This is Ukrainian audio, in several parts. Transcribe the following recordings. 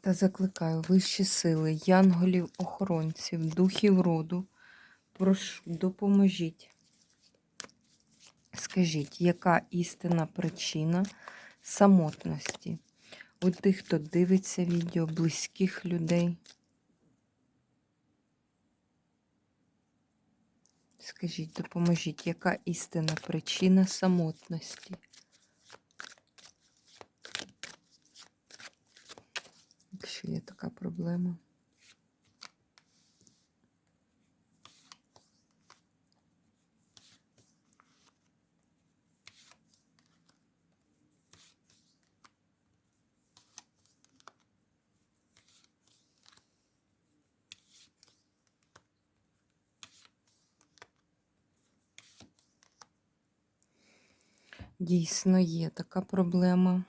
Та закликаю вищі сили, янголів, охоронців, духів роду. Прошу, допоможіть. Скажіть, яка істинна причина самотності у тих, хто дивиться відео, близьких людей? Скажіть, допоможіть, яка істинна причина самотності? Якщо є така проблема. Дійсно є така проблема.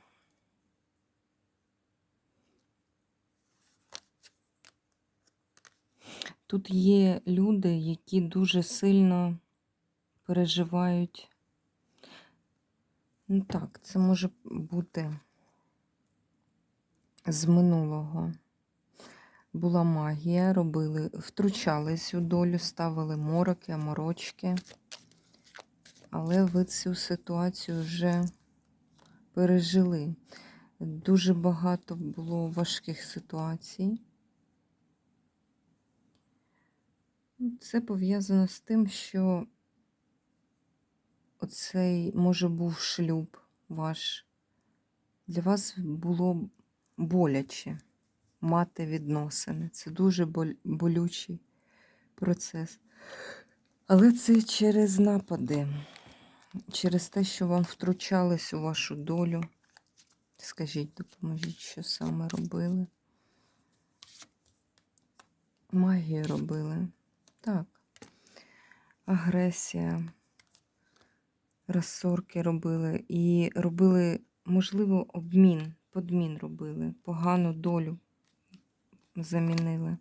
Тут є люди, які дуже сильно переживають. Ну так, це може бути з минулого. Була магія, робили, втручались у долю, ставили мороки, аморочки. Але ви цю ситуацію вже пережили. Дуже багато було важких ситуацій. Це пов'язано з тим, що оцей, може, був шлюб ваш. Для вас було боляче мати відносини. Це дуже болючий процес. Але це через напади, через те, що вам втручались у вашу долю. Скажіть, допоможіть, що саме робили? Магію робили. Так. Агресія, розсорки робили і робили, можливо, обмін, подмін робили, погану долю замінили.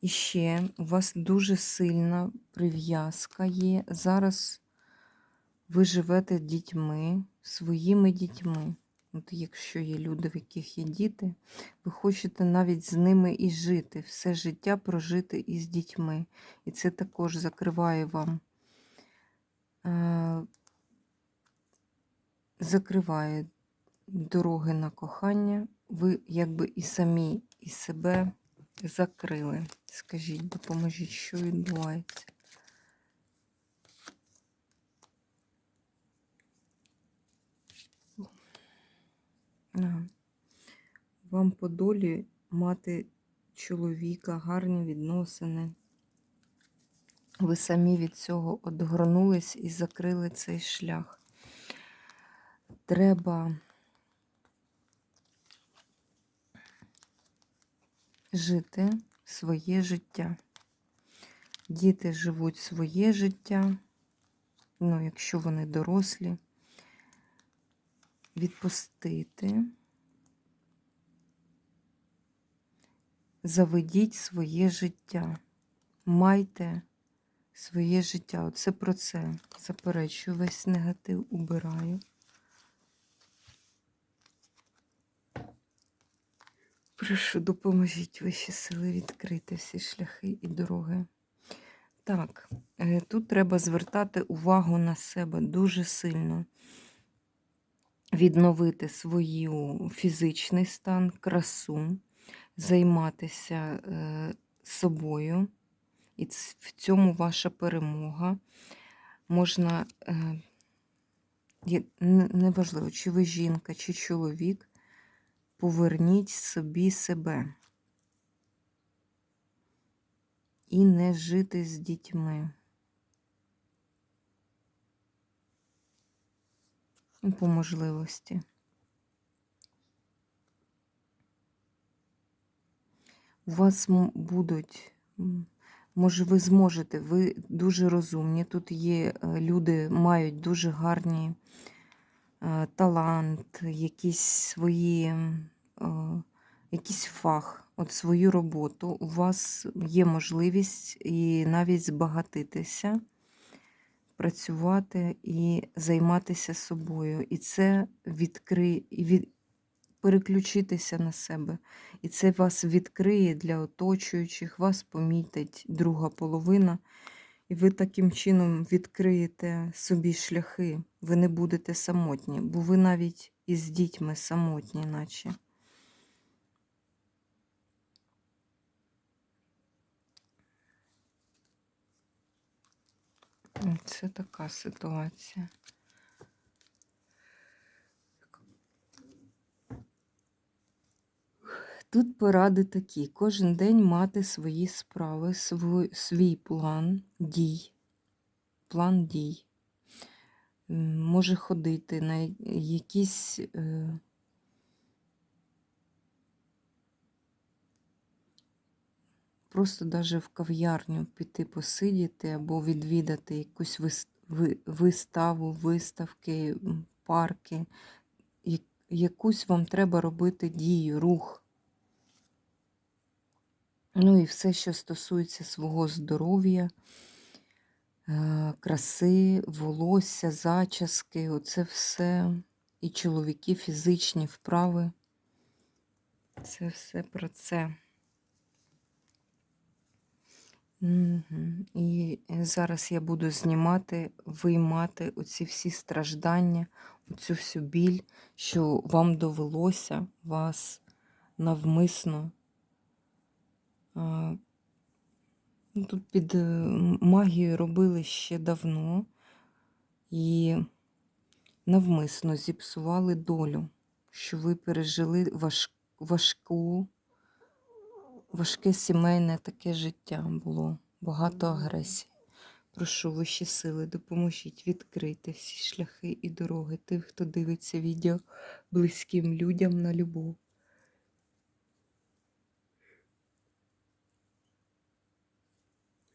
І ще у вас дуже сильна прив'язка є. Зараз ви живете дітьми, своїми дітьми. От Якщо є люди, в яких є діти, ви хочете навіть з ними і жити, все життя прожити із дітьми. І це також закриває вам, е, закриває дороги на кохання. Ви якби і самі і себе закрили. Скажіть, допоможіть, що відбувається. Вам по долі мати чоловіка, гарні відносини. Ви самі від цього одгорнулись і закрили цей шлях. Треба жити своє життя. Діти живуть своє життя, ну, якщо вони дорослі відпустити. Заведіть своє життя. Майте своє життя. Оце про це. Заперечую, весь негатив убираю. Прошу, допоможіть вищі сили відкрити всі шляхи і дороги. Так, е, тут треба звертати увагу на себе дуже сильно відновити свою фізичний стан, красу, займатися е, собою. І в цьому ваша перемога. Можна, е, неважливо, чи ви жінка, чи чоловік, поверніть собі себе. І не жити з дітьми. по можливості. У вас будуть, може, ви зможете, ви дуже розумні. Тут є е, люди, мають дуже гарні е, талант, якісь свої, е, якийсь фах, от свою роботу. У вас є можливість і навіть збагатитися, працювати і займатися собою. І це відкриє, від, переключитися на себе. І це вас відкриє для оточуючих, вас помітить друга половина. І ви таким чином відкриєте собі шляхи. Ви не будете самотні, бо ви навіть із дітьми самотні, наче. Це така ситуація. Тут поради такі: кожен день мати свої справи, свій, свій план дій. План дій. Може ходити на якісь. Е, Просто даже в кав'ярню піти посидіти або відвідати якусь виставу, виставки, парки. Якусь вам треба робити дію, рух. Ну і все, що стосується свого здоров'я, е, краси, волосся, зачіски, оце все. І чоловіки, фізичні вправи. Це все про це. І зараз я буду знімати, виймати оці всі страждання, оцю всю біль, що вам довелося вас навмисно. Ну, тут під е, м- магією робили ще давно і навмисно зіпсували долю, що ви пережили важ, важку, важке сімейне таке життя було, багато агресії. Прошу вищі сили, допоможіть відкрити всі шляхи і дороги тих, хто дивиться відео близьким людям на любов.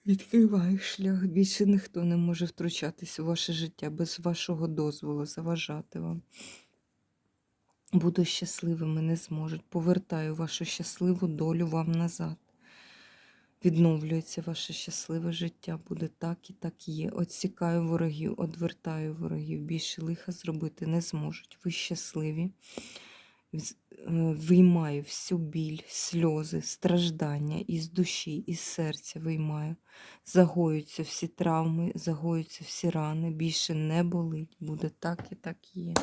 Відкриваю шлях. Більше ніхто не може втручатись у ваше життя без вашого дозволу, заважати вам. Буду щасливими, не зможуть. Повертаю вашу щасливу долю вам назад. Відновлюється ваше щасливе життя, буде так і так є. Отсікаю ворогів, одвертаю ворогів. Більше лиха зробити не зможуть. Ви щасливі. Е, Виймаю всю біль, сльози, страждання із душі, із серця виймаю. Загоюються всі травми, загоюються всі рани. Більше не болить. Буде так і так є.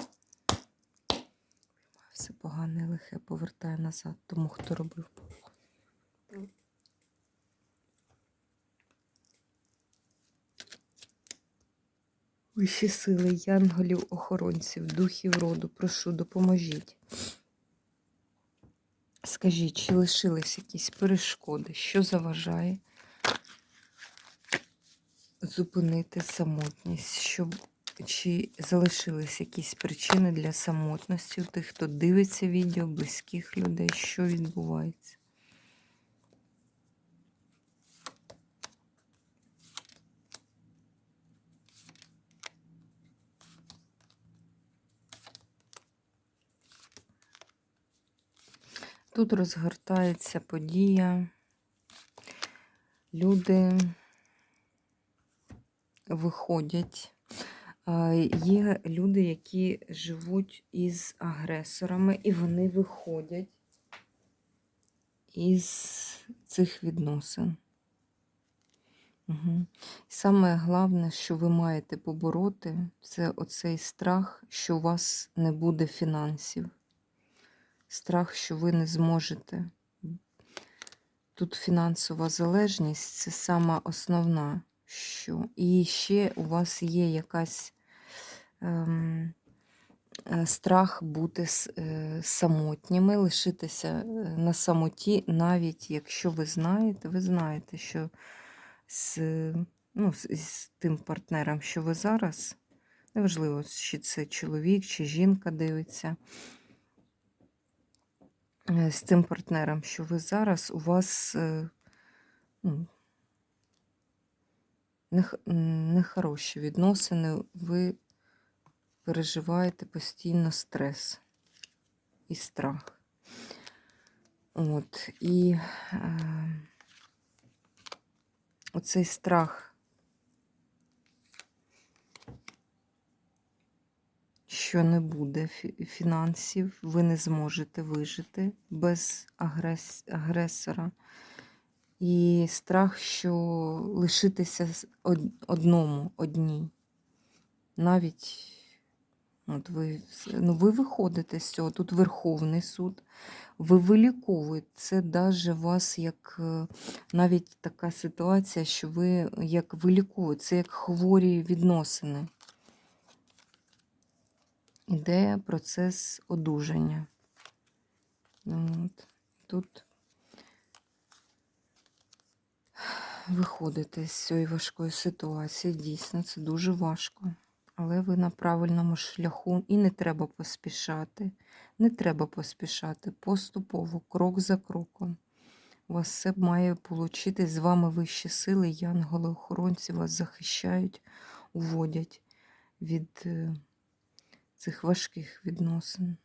Все погане лихе повертаю назад, тому хто робив. Вищі сили, янголів, охоронців, духів роду, прошу, допоможіть. Скажіть, чи лишились якісь перешкоди, що заважає зупинити самотність? Що, чи залишились якісь причини для самотності у тих, хто дивиться відео, близьких людей, що відбувається? Тут розгортається подія. Люди виходять. Є люди, які живуть із агресорами, і вони виходять із цих відносин. Угу. Саме головне, що ви маєте побороти, це оцей страх, що у вас не буде фінансів. Страх, що ви не зможете. Тут фінансова залежність це сама основна. Що. І ще у вас є якась ем, е, страх бути е, самотніми, лишитися е, на самоті, навіть якщо ви знаєте, ви знаєте, що з, ну, з, з тим партнером, що ви зараз, неважливо, чи це чоловік, чи жінка дивиться, з цим партнером, що ви зараз у вас е, ну, нехороші відносини, ви переживаєте постійно стрес і страх. От, і е, оцей страх, що не буде фінансів, ви не зможете вижити без агрес, агресора. І страх, що лишитися одному, одній. Навіть от ви, ну, ви виходите з цього, тут Верховний суд, ви виліковуєте. Це даже вас як е, навіть така ситуація, що ви як виліковуєте, це як хворі відносини. Іде процес одужання. От. Тут виходите з цієї важкої ситуації. Дійсно, це дуже важко. Але ви на правильному шляху і не треба поспішати. Не треба поспішати поступово, крок за кроком. У вас все має получити з вами вищі сили, янголи-охоронці вас захищають, уводять від е, цих важких відносин.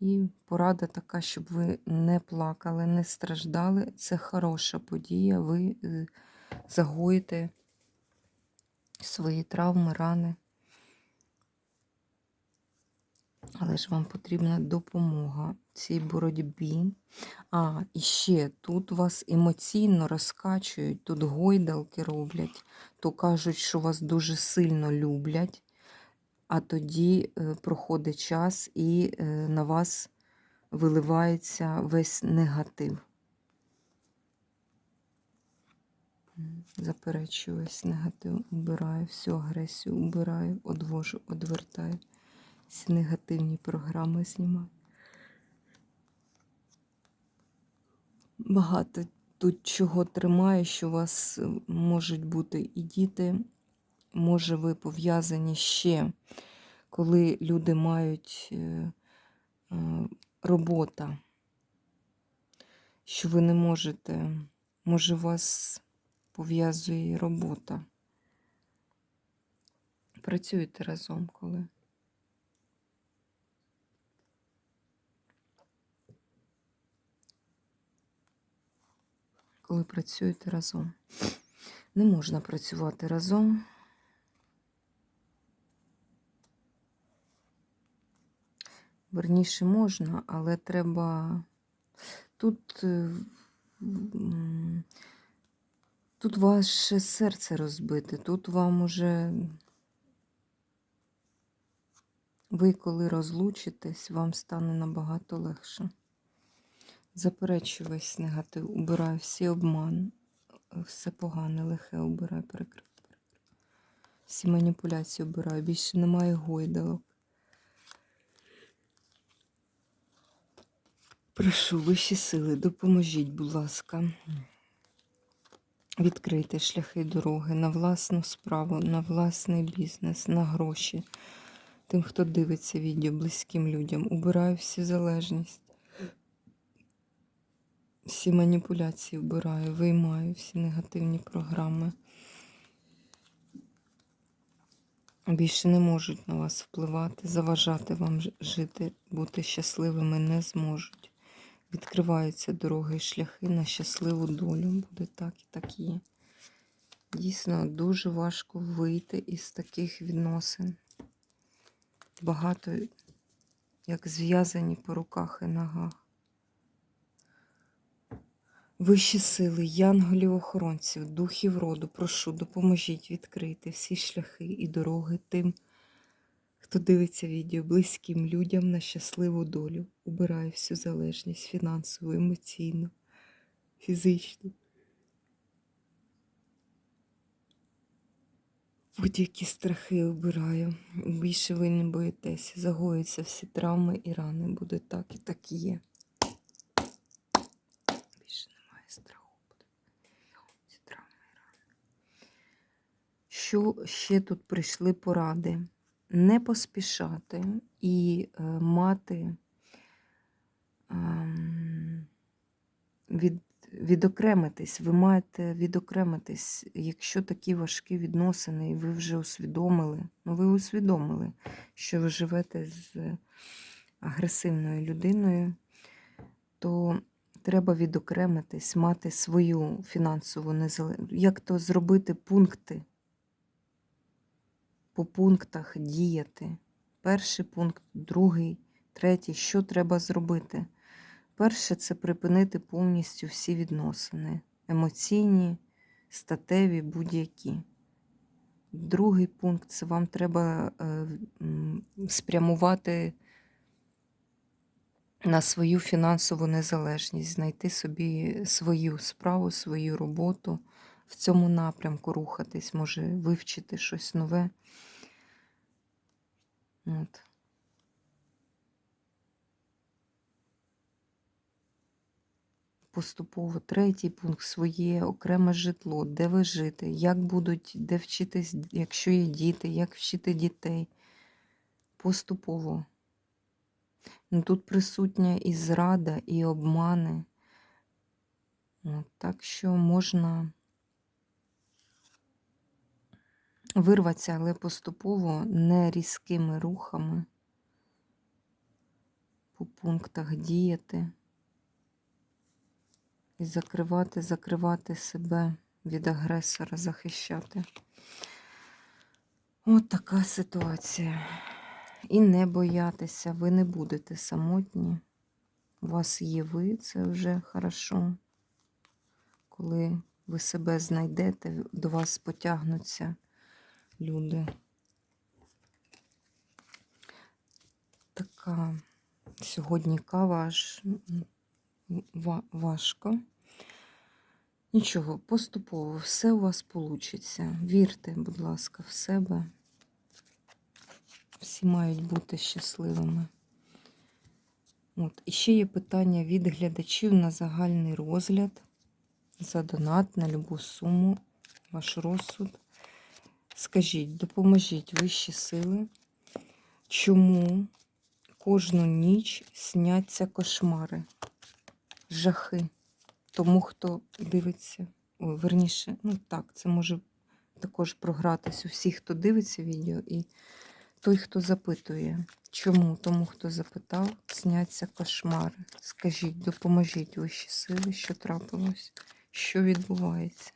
І порада така, щоб ви не плакали, не страждали. Це хороша подія. Ви е, загоїте свої травми, рани. Але ж вам потрібна допомога в цій боротьбі. А, і ще тут вас емоційно розкачують, тут гойдалки роблять, то кажуть, що вас дуже сильно люблять, а тоді е, проходить час і е, на вас виливається весь негатив. Заперечую весь негатив, убираю, всю агресію убираю, одвожу, одвертаю. Всі негативні програми знімаю. Багато тут чого тримає, що у вас е, можуть бути і діти, може ви пов'язані ще, коли люди мають е, е, робота, що ви не можете, може вас пов'язує робота. Працюєте разом коли. Коли працюєте разом. Не можна працювати разом. Верніше можна, але треба тут, е, тут ваше серце розбите, тут вам уже ви коли розлучитесь, вам стане набагато легше. Заперечую весь негатив, убираю всі обман, все погане, лихе убираю, перекрив. Всі маніпуляції обираю, більше немає гойдалок. Прошу, вищі сили, допоможіть, будь ласка. Відкрийте шляхи дороги на власну справу, на власний бізнес, на гроші. Тим, хто дивиться відео близьким людям, убираю всю залежність. Всі маніпуляції вбираю, виймаю всі негативні програми. Більше не можуть на вас впливати, заважати вам жити, бути щасливими не зможуть. Відкриваються дороги і шляхи на щасливу долю. Буде так і так є. Дійсно, дуже важко вийти із таких відносин. Багато як зв'язані по руках і ногах. Вищі сили, янголів-охоронців, духів роду, прошу, допоможіть відкрити всі шляхи і дороги тим, хто дивиться відео близьким людям на щасливу долю, убираю всю залежність фінансову, емоційну, фізичну. Будь-які страхи обираю. Більше ви не боїтеся. Загоюються всі травми і рани. Буде так і так є. Більше немає страху. Буде. Ці травми і рани. Що ще тут прийшли поради? Не поспішати і е, мати ем, від, відокремитись. Ви маєте відокремитись, якщо такі важкі відносини, і ви вже усвідомили, ну ви усвідомили, що ви живете з агресивною людиною, то треба відокремитись, мати свою фінансову незалежність. Як то зробити пункти? По пунктах діяти. Перший пункт, другий, третій. Що треба зробити? Перше це припинити повністю всі відносини. Емоційні, статеві, будь-які. Другий пункт це вам треба е, спрямувати на свою фінансову незалежність, знайти собі свою справу, свою роботу, в цьому напрямку рухатись, може вивчити щось нове. От. Поступово третій пункт своє окреме житло, де ви жити, як будуть, де вчитись, якщо є діти, як вчити дітей. Поступово. Ну, Тут присутня і зрада, і обмани. От, так що можна вирватися, але поступово не різкими рухами по пунктах діяти і закривати, закривати себе від агресора, захищати. От така ситуація. І не боятися, ви не будете самотні. У вас є ви, це вже хорошо. Коли ви себе знайдете, до вас потягнуться люди. Така сьогодні кава аж важко. Нічого, поступово, все у вас вийде. Вірте, будь ласка, в себе. Всі мають бути щасливими. От. І ще є питання від глядачів на загальний розгляд. За донат на любу суму, ваш розсуд. Скажіть, допоможіть вищі сили, чому кожну ніч сняться кошмари, жахи тому, хто дивиться, ой, верніше, ну так, це може також програтись у всіх, хто дивиться відео, і той, хто запитує, чому тому, хто запитав, сняться кошмари. Скажіть, допоможіть вищі сили, що трапилось, що відбувається.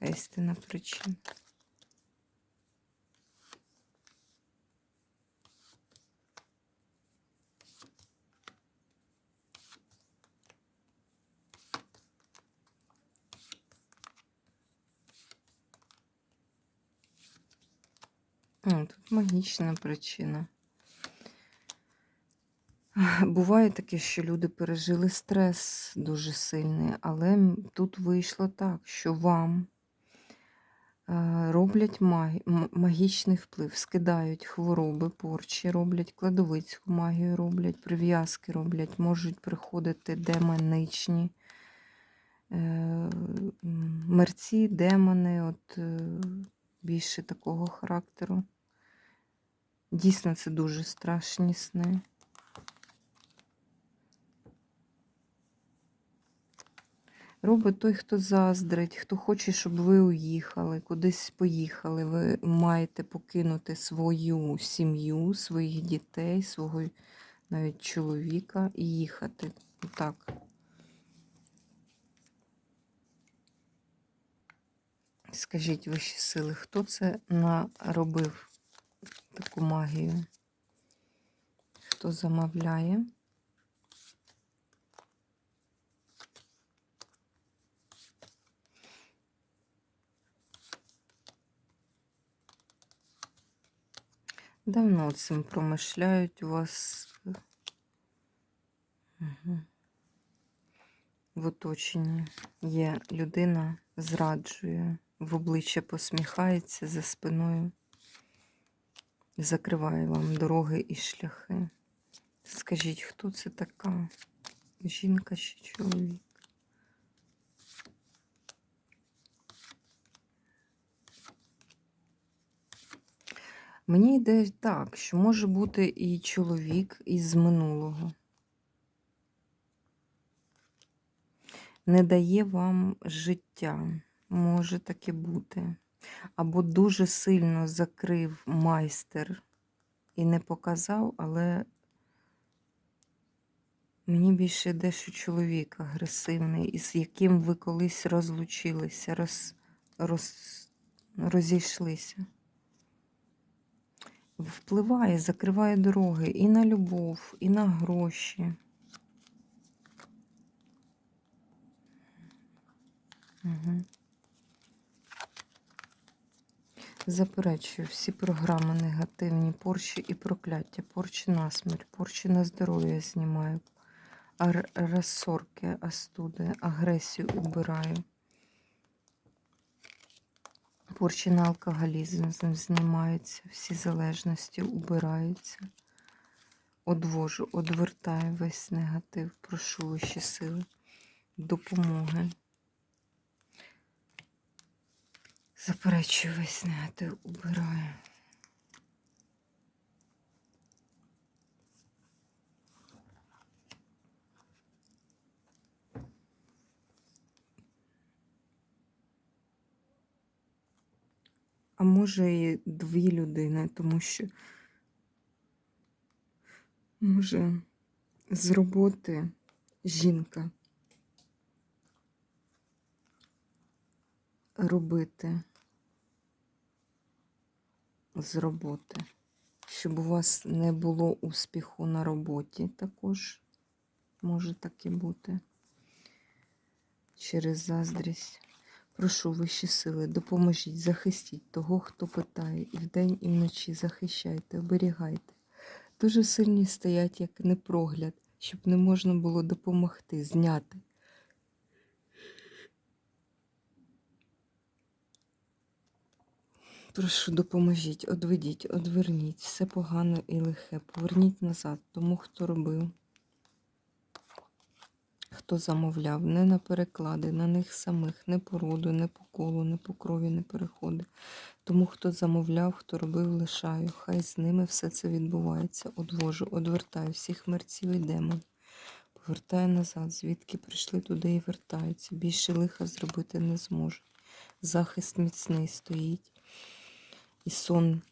Яка істина причина. Тут магічна причина. Буває таке, що люди пережили стрес дуже сильний, але тут вийшло так, що вам е, роблять магічний вплив, скидають хвороби, порчі, роблять кладовицьку магію, роблять, прив'язки роблять, можуть приходити демоничні е, мерці, демони, от е, більше такого характеру. Дійсно, це дуже страшні сни. Робить той, хто заздрить, хто хоче, щоб ви уїхали, кудись поїхали. Ви маєте покинути свою сім'ю, своїх дітей, свого навіть чоловіка і їхати. Так. Скажіть вищі сили, хто це наробив таку магію? Хто замовляє? Давно цим промишляють у вас в оточенні є людина, зраджує, в обличчя посміхається за спиною, закриває вам дороги і шляхи. Скажіть, хто це така? Жінка чи чоловік? Мені йде так, що може бути і чоловік із минулого. не дає вам життя. Може таке бути. Або дуже сильно закрив майстер і не показав, але мені більше йде, що чоловік агресивний, із яким ви колись розлучилися, роз, роз, розійшлися. Впливає, закриває дороги і на любов, і на гроші. Угу. Заперечую всі програми негативні, порчі і прокляття, порчі на смерть, порчі на здоров'я знімаю, розсорки, астуди, агресію убираю. Порчі на алкоголізм знімаються, всі залежності убираються. Одвожу, одвертаю весь негатив, прошу вищі сили, допомоги. Заперечую весь негатив, убираю. А може і дві людини, тому що може з роботи жінка робити з роботи, щоб у вас не було успіху на роботі також може таке бути через заздрість. Прошу вищі сили, допоможіть, захистіть того, хто питає, і вдень, і вночі захищайте, оберігайте. Дуже сильні стоять, як непрогляд, щоб не можна було допомогти, зняти. Прошу, допоможіть, одведіть, одверніть все погане і лихе, поверніть назад тому, хто робив, хто замовляв, не на переклади, на них самих, не по роду, не по колу, не по крові не переходи. Тому, хто замовляв, хто робив, лишаю. Хай з ними все це відбувається. Одвожу, одвертаю всіх мерців і демон. Повертаю назад, звідки прийшли туди і вертаються. Більше лиха зробити не зможуть. Захист міцний стоїть. І сон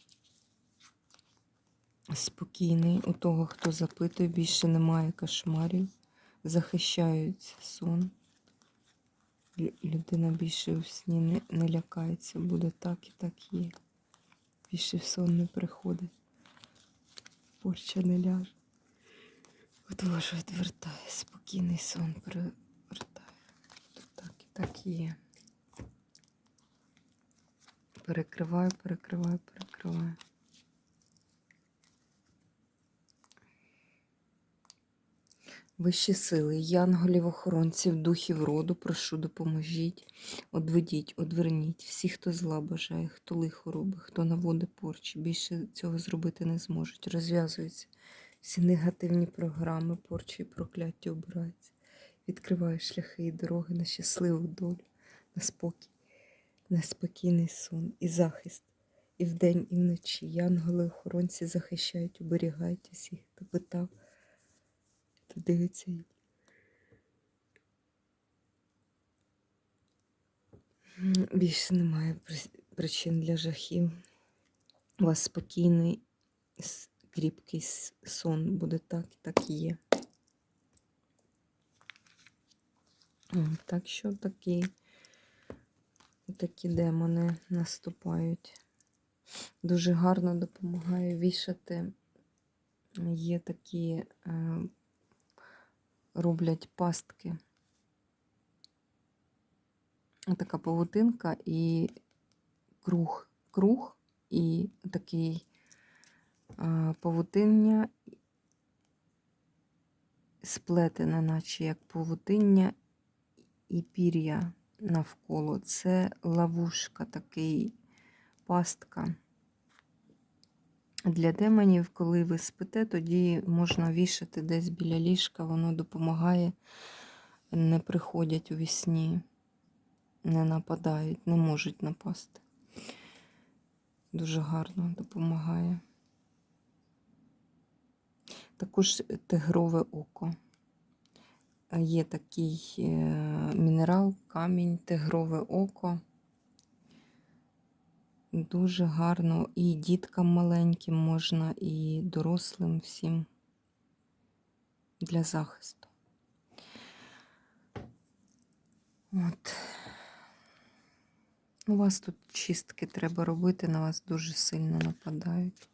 спокійний. У того, хто запитує, більше немає кошмарів. Захищають сон. Людина більше в сні не, не лякається, буде так і так є. Більше в сон не приходить. Порча не ляже. Отвожу, відвертає, спокійний сон перевертає. Тут так і так є. Перекриваю, перекриваю, перекриваю. Вищі сили, янголів, охоронців, духів роду, прошу, допоможіть, одведіть, одверніть всі, хто зла бажає, хто лихо робить, хто наводить порчі. Більше цього зробити не зможуть. Розв'язуються всі негативні програми, порчі і прокляття обираються. Відкриваю шляхи і дороги на щасливу долю, на спокій, на спокійний сон і захист. І вдень, і вночі. Янголи, охоронці захищають, оберігають усіх, хто питав, хто дивиться. Більше немає причин для жахів. У вас спокійний, кріпкий сон буде так і так і є. Так що такі, такі демони наступають. Дуже гарно допомагає вішати. Є такі, е, роблять пастки. Така павутинка і круг. Круг і такий е, павутиння сплетене, наче як павутиння і пір'я навколо. Це ловушка, такий пастка. Для демонів, коли ви спите, тоді можна вішати десь біля ліжка, воно допомагає, не приходять у вісні, не нападають, не можуть напасти. Дуже гарно допомагає. Також тигрове око. Є такий е, мінерал, камінь, тигрове око. Дуже гарно і діткам маленьким можна, і дорослим всім для захисту. От. У вас тут чистки треба робити, на вас дуже сильно нападають.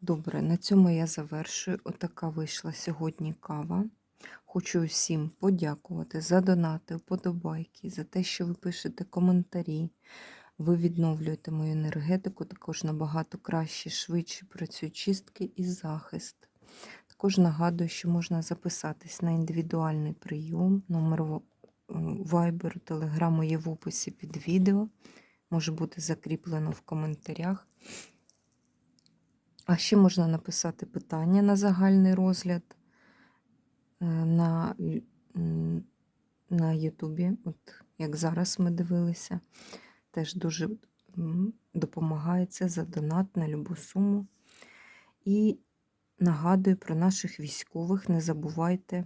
Добре, на цьому я завершую. Отака вийшла сьогодні кава. Хочу усім подякувати за донати, вподобайки, за те, що ви пишете коментарі. Ви відновлюєте мою енергетику, також набагато краще, швидше працюють чистки і захист. Також нагадую, що можна записатись на індивідуальний прийом. Номер е, Viber, Telegram є в описі під відео. Може бути закріплено в коментарях. А ще можна написати питання на загальний розгляд на, на Ютубі, от як зараз ми дивилися. Теж дуже допомагає це за донат на любу суму. І нагадую про наших військових. Не забувайте,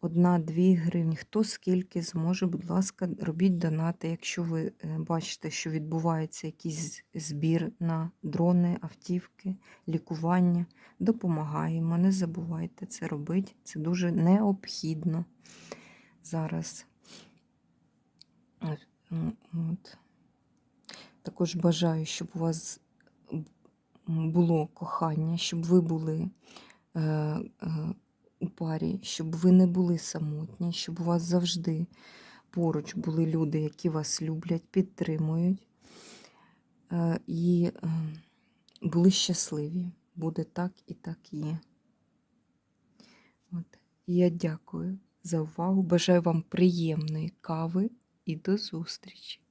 одна-дві гривні. Хто скільки зможе, будь ласка, робіть донати. Якщо ви е, бачите, що відбувається якийсь збір на дрони, автівки, лікування, допомагаємо. Не забувайте це робити. Це дуже необхідно зараз. От. Також бажаю, щоб у вас було кохання, щоб ви були е, е, у парі, щоб ви не були самотні, щоб у вас завжди поруч були люди, які вас люблять, підтримують е, і були щасливі. Буде так і так є. От. Я дякую за увагу. Бажаю вам приємної кави і до зустрічі!